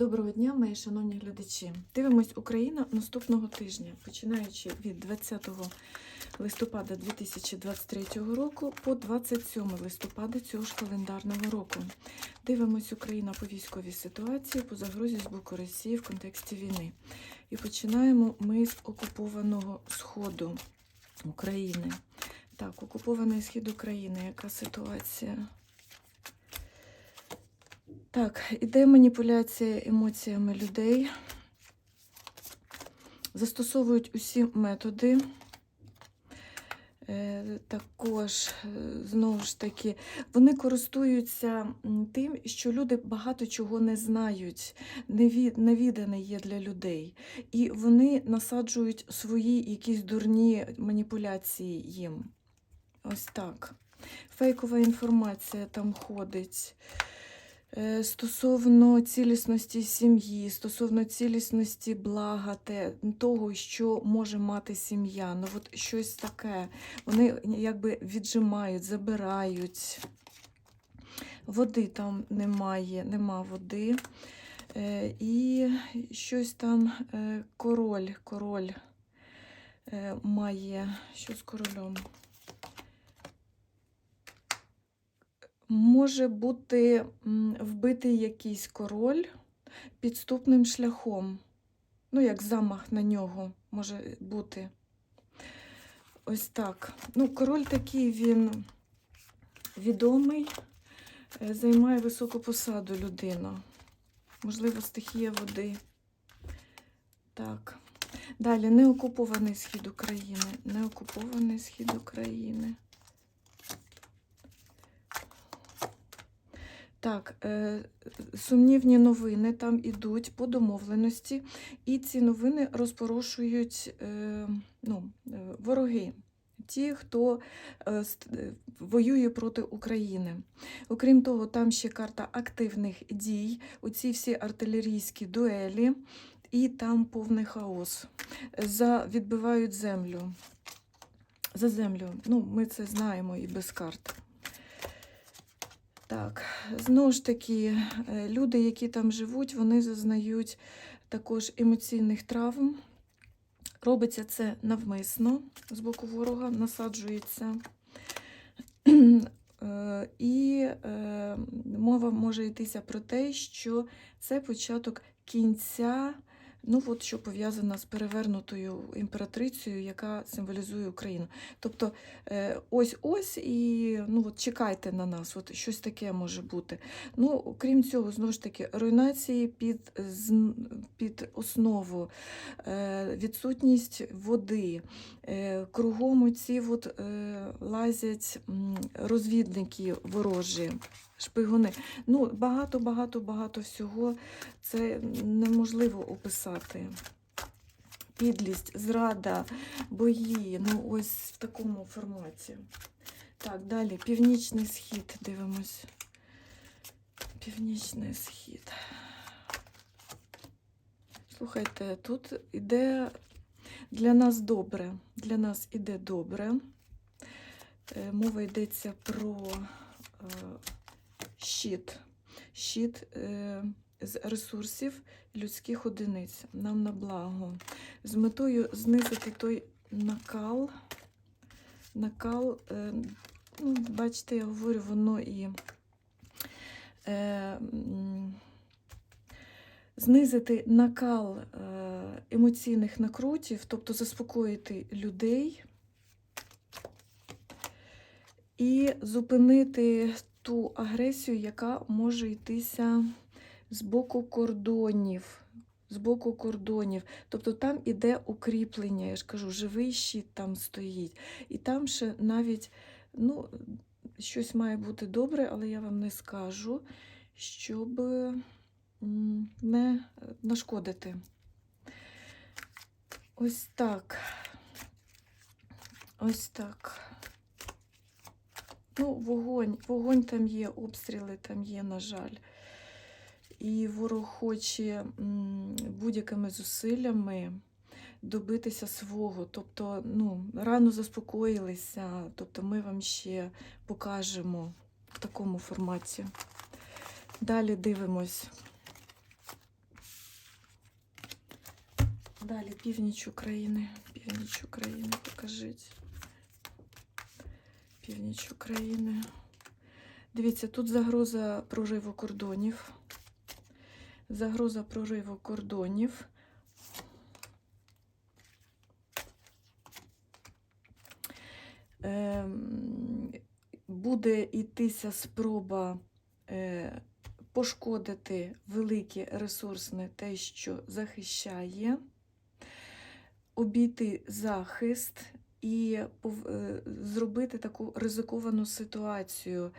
Доброго дня, мої шановні глядачі. Дивимось Україна наступного тижня, починаючи від 20 листопада 2023 року по 27 листопада цього ж календарного року. Дивимось Україна по військовій ситуації, по загрозі з боку Росії в контексті війни. І починаємо ми з окупованого Сходу України. Так, окупований схід України. Яка ситуація? Так, іде маніпуляція емоціями людей. Застосовують усі методи. Е, Також, е, знову ж таки, вони користуються тим, що люди багато чого не знають, неві- невідане є для людей. І вони насаджують свої якісь дурні маніпуляції їм. Ось так. Фейкова інформація там ходить. Е, Стосовно цілісності сім'ї, стосовно цілісності блага, те, того, що може мати сім'я, ну от щось таке. Вони якби віджимають, забирають. Води там немає, нема води. Е, І щось там е, король, король е, має. Що з королем? Може бути вбитий якийсь король підступним шляхом. Ну, як замах на нього може бути. Ось так. Ну, король такий він відомий, е, займає високу посаду людина. Можливо, стихія води. Так. Далі неокупований схід України. Неокупований схід України. Так, е, сумнівні новини там ідуть по домовленості, і ці новини розпорошують е, ну, е, вороги, ті, хто воює проти України. Окрім того, там ще карта активних дій, оці всі артилерійські дуелі, і там повний хаос. За, відбивають землю. За землю. Ну, ми це знаємо і без карт. Так, знову ж таки, е, люди, які там живуть, вони зазнають також емоційних травм. Робиться це навмисно з боку ворога, насаджується. Е, І е, мова може йтися про те, що це початок кінця, ну от що пов'язано з перевернутою імператрицею, яка символізує Україну. Тобто е, ось-ось і ну, от чекайте на нас, от щось таке може бути. Ну, крім цього, знову ж таки, руйнації під, під основу, е, відсутність води. Е, Кругом оці от, е, лазять розвідники ворожі, шпигуни. Ну, багато, багато, багато всього. Це неможливо описати. Підлість, зрада, бої. Ну, ось в такому форматі. Так, далі. Північний схід. Дивимось. Північний схід. Слухайте, тут іде для нас добре. Для нас іде добре. Е, Мова йдеться про е, щит. Щит е, з ресурсів людських одиниць. Нам на благо. З метою знизити той накал. Накал, е, ну, бачите, я говорю, воно і е, знизити накал е, емоційних накрутів, тобто заспокоїти людей і зупинити ту агресію, яка може йтися з боку кордонів. З боку кордонів. Тобто там іде укріплення, я ж кажу, живий щит там стоїть. І там ще навіть ну, щось має бути добре, але я вам не скажу, щоб не нашкодити. Ось так. Ось так. Ну, вогонь, вогонь там є, обстріли там є, на жаль. І ворог хоче будь-якими зусиллями добитися свого. Тобто, ну, рано заспокоїлися, тобто ми вам ще покажемо в такому форматі. Далі дивимось. Далі північ України. Північ України, покажіть. Північ України. Дивіться, тут загроза прориву кордонів. Загроза прориву кордонів. Ем, Буде йтися спроба е, пошкодити велике ресурсне те, що захищає, обійти захист і е, зробити таку ризиковану ситуацію,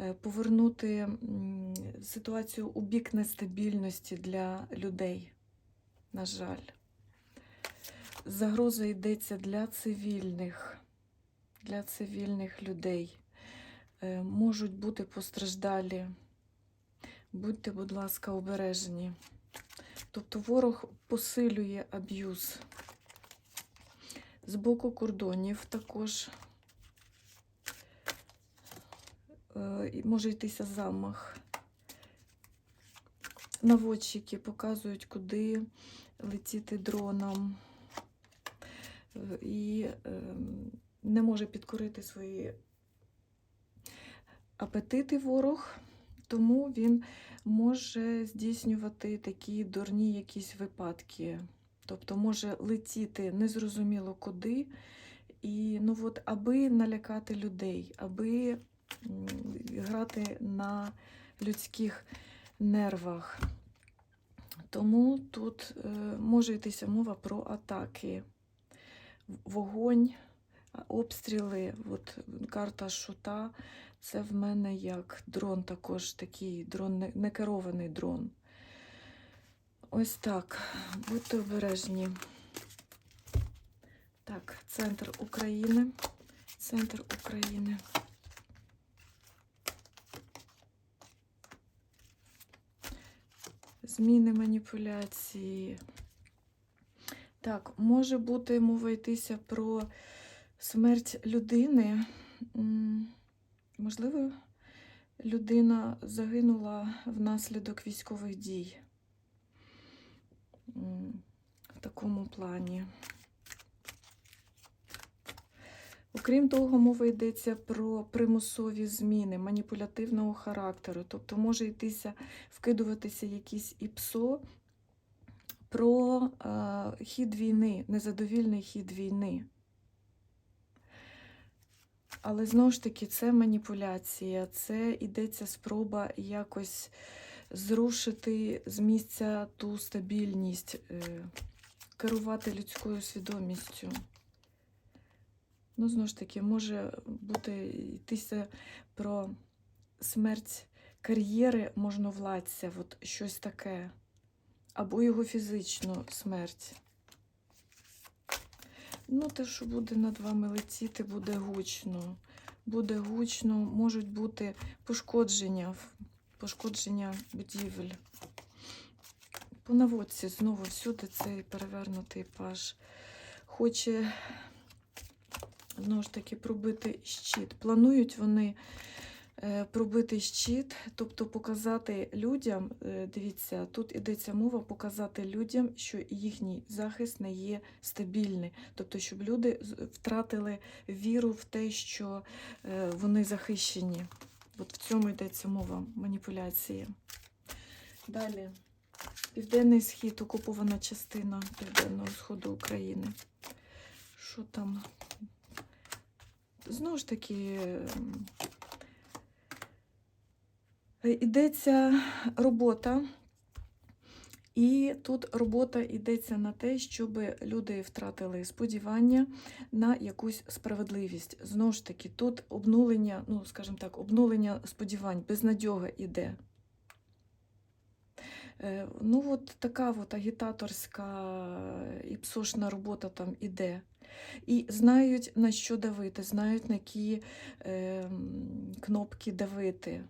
е, повернути ситуацію у бік нестабільності для людей. На жаль, загроза йдеться для цивільних, для цивільних людей. Е, Можуть бути постраждалі. Будьте, будь ласка, обережні. Тобто ворог посилює аб'юз. З боку кордонів також е, може йтися замах. Наводчики показують, куди летіти дроном. Е, І е, не може підкорити свої апетити ворог, тому він може здійснювати такі дурні якісь випадки. Тобто може летіти незрозуміло куди, і ну от, аби налякати людей, аби грати на людських нервах. Тому тут е, може йтися мова про атаки, вогонь, обстріли. От карта шута. Це в мене як дрон, також такий дрон, некерований дрон. Ось так. Будьте обережні. Так, центр України. Центр України. Зміни маніпуляції. Так, може бути мова йтися про смерть людини. Можливо, людина загинула внаслідок військових дій. В такому плані. Окрім того, мова йдеться про примусові зміни маніпулятивного характеру. Тобто може йтися, вкидуватися якісь ІПСО про е, хід війни, незадовільний хід війни. Але знову ж таки, це маніпуляція, це йдеться спроба якось зрушити з місця ту стабільність, е, керувати людською свідомістю. Ну, знову ж таки, може бути йтися про смерть кар'єри можновладця, от щось таке, або його фізичну смерть. Ну, те, що буде над вами летіти, буде гучно. Буде гучно, можуть бути пошкодження, пошкодження будівель. По наводці знову всюди цей перевернутий паж. Хоче, знову ж таки, пробити щит. Планують вони е, пробити щит, тобто показати людям, е, дивіться, тут ідеться мова, показати людям, що їхній захист не є стабільний. Тобто, щоб люди втратили віру в те, що е, вони захищені. От в цьому йдеться мова маніпуляції. Далі. Південний схід, окупована частина Південного Сходу України. Що там? Знову ж таки, ем, йдеться робота. І тут робота йдеться на те, щоб люди втратили сподівання на якусь справедливість. Знову ж таки, тут обнулення, ну, скажімо так, обнулення сподівань, безнадьога іде. Е, Ну, от така от агітаторська і псошна робота там іде. І знають, на що давити, знають, на які е, кнопки давити.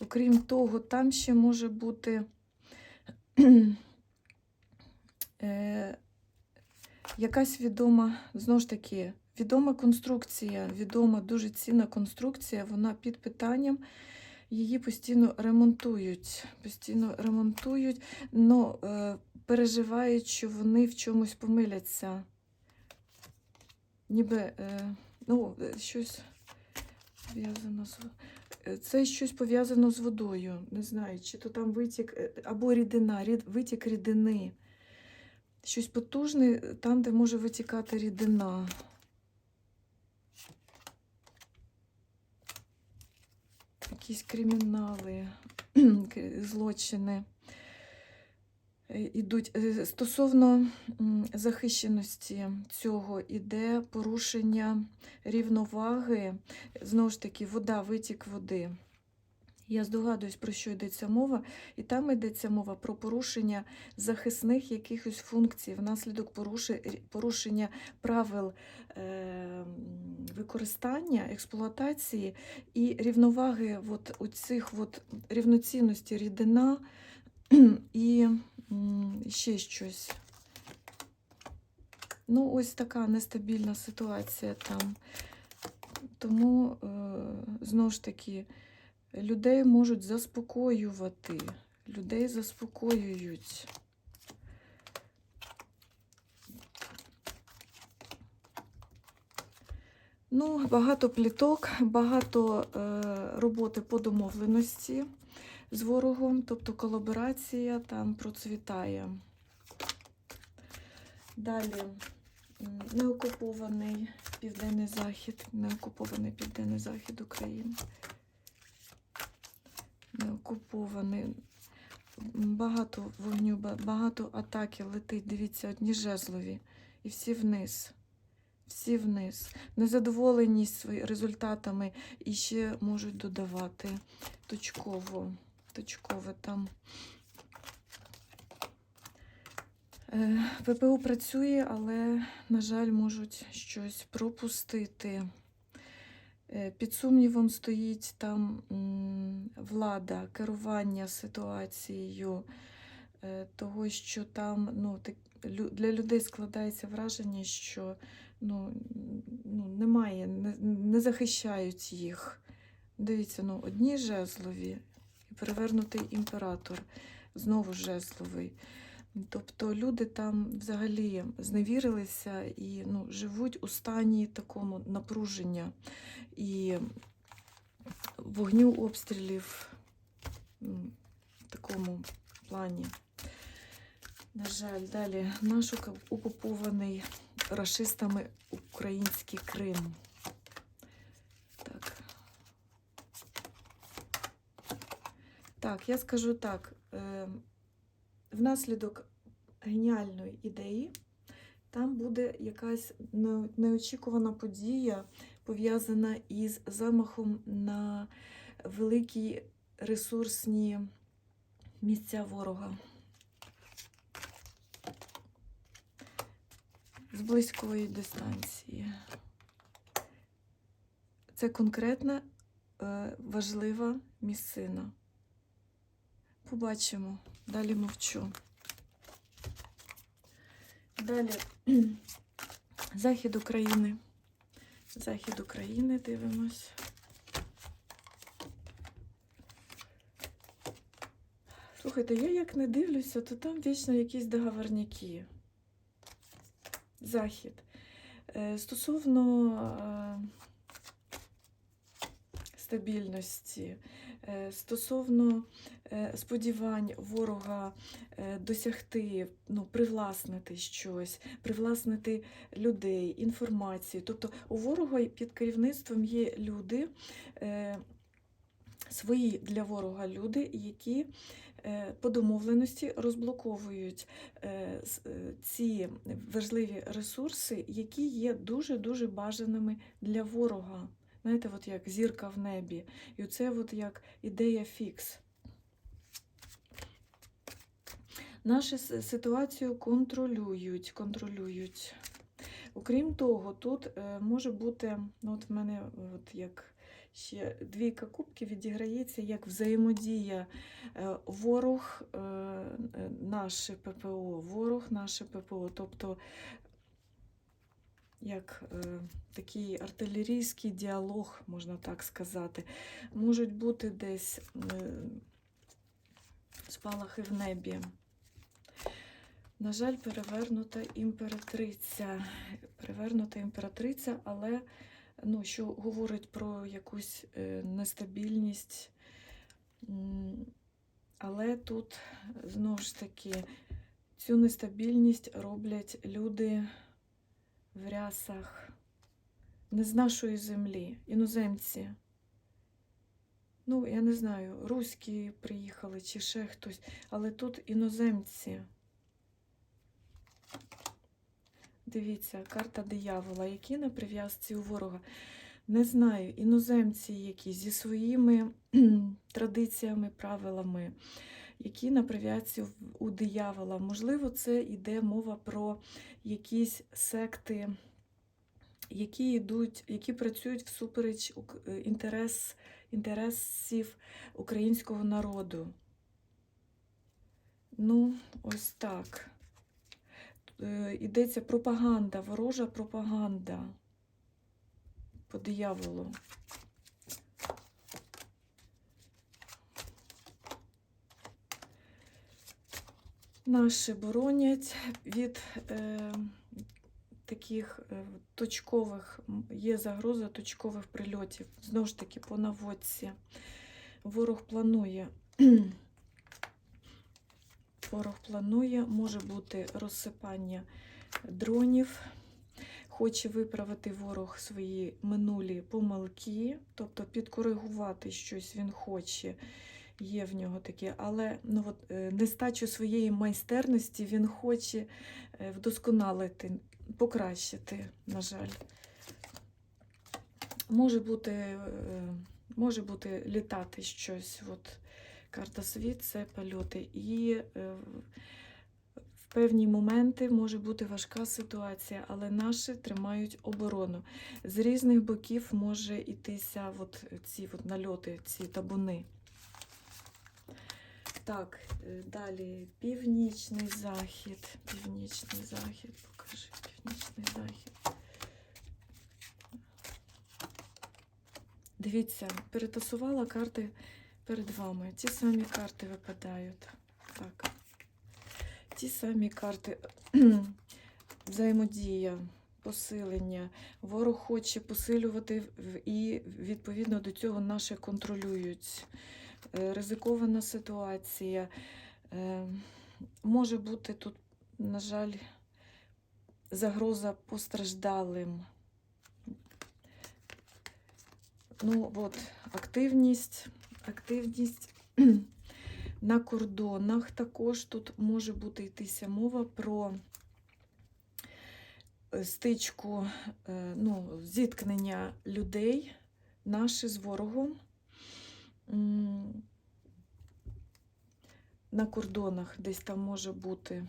Окрім того, там ще може бути е, якась відома, знову ж таки, відома конструкція, відома дуже цінна конструкція, вона під питанням, її постійно ремонтують. Постійно ремонтують, але переживають, що вони в чомусь помиляться. Ніби е, ну, е, щось пов'язано з. Це щось пов'язано з водою. Не знаю, чи то там витік е, або рідина, рід, витік рідини. Щось потужне там, де може витікати рідина. Якісь кримінали, злочини е, ідуть. Е, Стосовно захищеності цього іде порушення рівноваги. Знову ж таки, вода, витік води. Я здогадуюсь, про що йдеться мова, і там йдеться мова про порушення захисних якихось функцій внаслідок порушення правил е, використання, експлуатації і рівноваги от, у цих от рівноцінності рідина і ще щось. Ну, ось така нестабільна ситуація там. Тому, е, знову ж таки, людей можуть заспокоювати. Людей заспокоюють. Ну, багато пліток, багато е, роботи по домовленості з ворогом, тобто колаборація там процвітає. Далі неокупований південний захід, неокупований південний захід України. Неокупований. Багато вогню, багато атаки летить. Дивіться, одні жезлові. І всі вниз. Всі вниз. Незадоволеність результатами і ще можуть додавати точково. Точкове там. Е, ППУ працює, але, на жаль, можуть щось пропустити. Е, Під сумнівом стоїть там влада, керування ситуацією, е, того, що там ну, для людей складається враження, що ну, ну, немає, не, не захищають їх. Дивіться, ну, одні жезлові перевернутий імператор, знову жезловий. Тобто люди там взагалі зневірилися і ну, живуть у стані такому напруження і вогню обстрілів в такому плані. На жаль, далі наш окупований рашистами український Крим. Так. Так, я скажу так. Е, внаслідок геніальної ідеї там буде якась неочікувана подія, пов'язана із замахом на великі ресурсні місця ворога. З близької дистанції. Це конкретна е, важлива місцина. Побачимо. Далі мовчу. Далі захід України. Захід України дивимось. Слухайте, я як не дивлюся, то там вічно якісь договорняки. Захід. Е, Стосовно е, стабільності, стосовно е, сподівань ворога е, досягти, ну, привласнити щось, привласнити людей, інформацію. Тобто у ворога під керівництвом є люди, е, свої для ворога люди, які е, по домовленості розблоковують е, е, ці важливі ресурси, які є дуже-дуже бажаними для ворога. Знаєте, от як зірка в небі. І це от як ідея фікс. Нашу ситуацію контролюють, контролюють. Окрім того, тут е, може бути, ну от в мене от як ще двійка кубків відіграється як взаємодія е, ворог, е, е, наше ППО, ворог, наше ППО. Тобто як е, такий артилерійський діалог, можна так сказати. Можуть бути десь е, спалахи в небі. На жаль, перевернута імператриця. Перевернута імператриця, але ну, що говорить про якусь е, нестабільність. Але тут знову ж таки цю нестабільність роблять люди в рясах не з нашої землі, іноземці. Ну, я не знаю, руські приїхали чи ще хтось, але тут іноземці. Дивіться, карта диявола, які на прив'язці у ворога. Не знаю, іноземці які зі своїми традиціями, правилами, які на прив'язці у диявола. Можливо, це йде мова про якісь секти, які йдуть, які працюють всупереч е, інтерес, інтересів українського народу. Ну, ось так. Е, Йдеться пропаганда, ворожа пропаганда по дияволу. Наші боронять від е, таких е, точкових, є загроза точкових прильотів. Знову ж таки, по наводці. Ворог планує. Ворог планує, може бути розсипання дронів, хоче виправити ворог свої минулі помилки, тобто підкоригувати щось він хоче, є в нього таке, але ну, от, е, нестачу своєї майстерності він хоче е, вдосконалити, покращити, на жаль. Може бути, е, може бути літати щось. От, карта світ це польоти. І в певні моменти може бути важка ситуація, але наші тримають оборону. З різних боків може йтися от ці от нальоти, ці табуни. Так, е, далі північний захід. Північний захід. Покажи північний захід. Дивіться, перетасувала карти перед вами. Ті самі карти випадають. Так. Ті самі карти взаємодія, посилення. Ворог хоче посилювати і відповідно до цього наші контролюють. Е, Ризикована ситуація. Е, Може бути тут, на жаль, загроза постраждалим. Ну, от, активність, активність на кордонах також тут може бути йтися мова про е, стичку, ну, зіткнення людей наші з ворогом. На кордонах десь там може бути.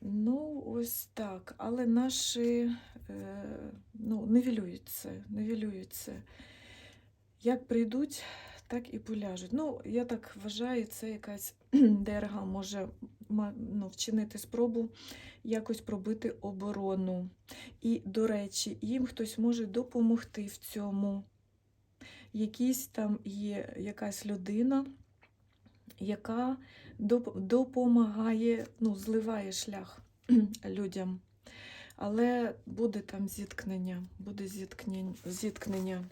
Ну, ось так. Але наші е, ну, нивелюють це. Як прийдуть, так і поляжуть. Ну, я так вважаю, це якась ДРГ може ну, вчинити спробу якось пробити оборону. І, до речі, їм хтось може допомогти в цьому. Якісь там є якась людина, яка допомагає, ну, зливає шлях людям. Але буде там зіткнення, буде зіткнення. зіткнення.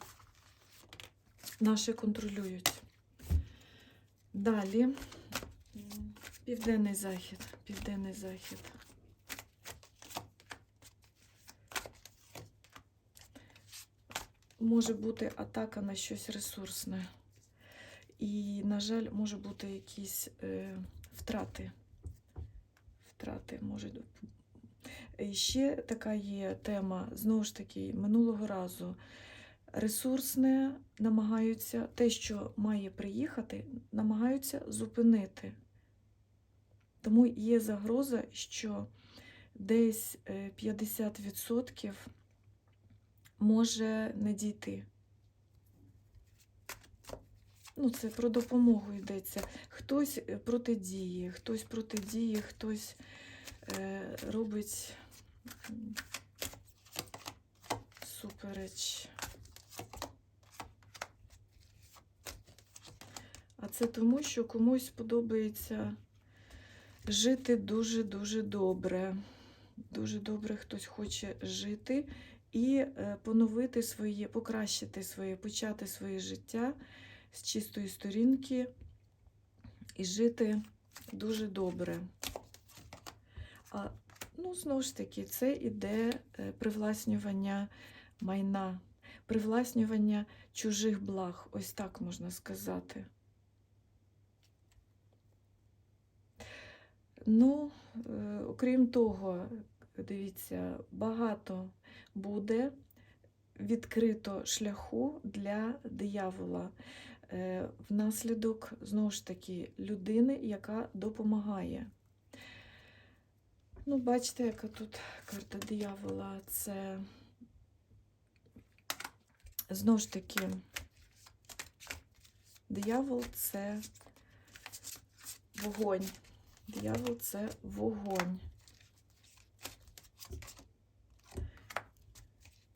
Наші контролюють. Далі. Південний захід. Південний захід. Може бути атака на щось ресурсне. І, на жаль, може бути якісь е, втрати. Втрати можуть. І ще така є тема, знову ж таки, минулого разу. Ресурсне намагаються, те, що має приїхати, намагаються зупинити. Тому є загроза, що десь е, 50% може не дійти. ну, це про допомогу йдеться. Хтось е, протидіє, хтось протидіє, хтось е, робить супереч. А це тому, що комусь подобається жити дуже-дуже добре. Дуже добре хтось хоче жити і е, поновити своє, покращити своє, почати своє життя з чистої сторінки і жити дуже добре. А, ну, знову ж таки, це іде е, привласнювання майна, привласнювання чужих благ, ось так можна сказати. Ну, е, окрім того, дивіться, багато буде відкрито шляху для диявола е, внаслідок, знову ж таки, людини, яка допомагає. Ну, бачите, яка тут карта диявола. Це знову ж таки, диявол це вогонь. Диявол це вогонь.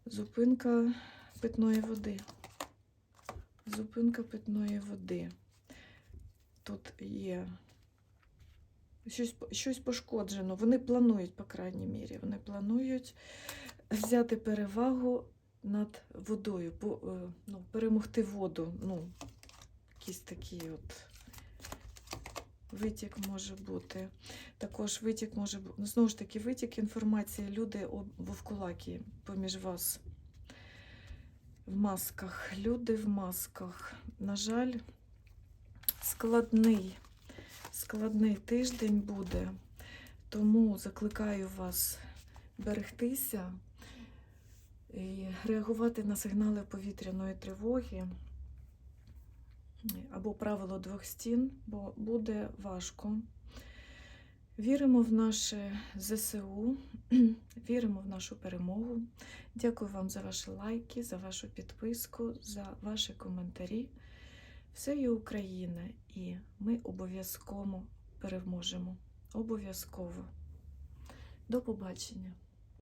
Зупинка питної води. Зупинка питної води. Тут є щось, щось пошкоджено. Вони планують, по крайній мірі, вони планують взяти перевагу над водою, е, ну, перемогти воду. Ну, якісь такі от витік може бути. Також витік може бути. Ну, знову ж таки, витік інформації. Люди вовкулаки поміж вас в масках. Люди в масках. На жаль, складний, складний тиждень буде. Тому закликаю вас берегтися і реагувати на сигнали повітряної тривоги або правило двох стін, бо буде важко. Віримо в наше ЗСУ, віримо в нашу перемогу. Дякую вам за ваші лайки, за вашу підписку, за ваші коментарі. Все є Україна, і ми обов'язково переможемо. Обов'язково. До побачення!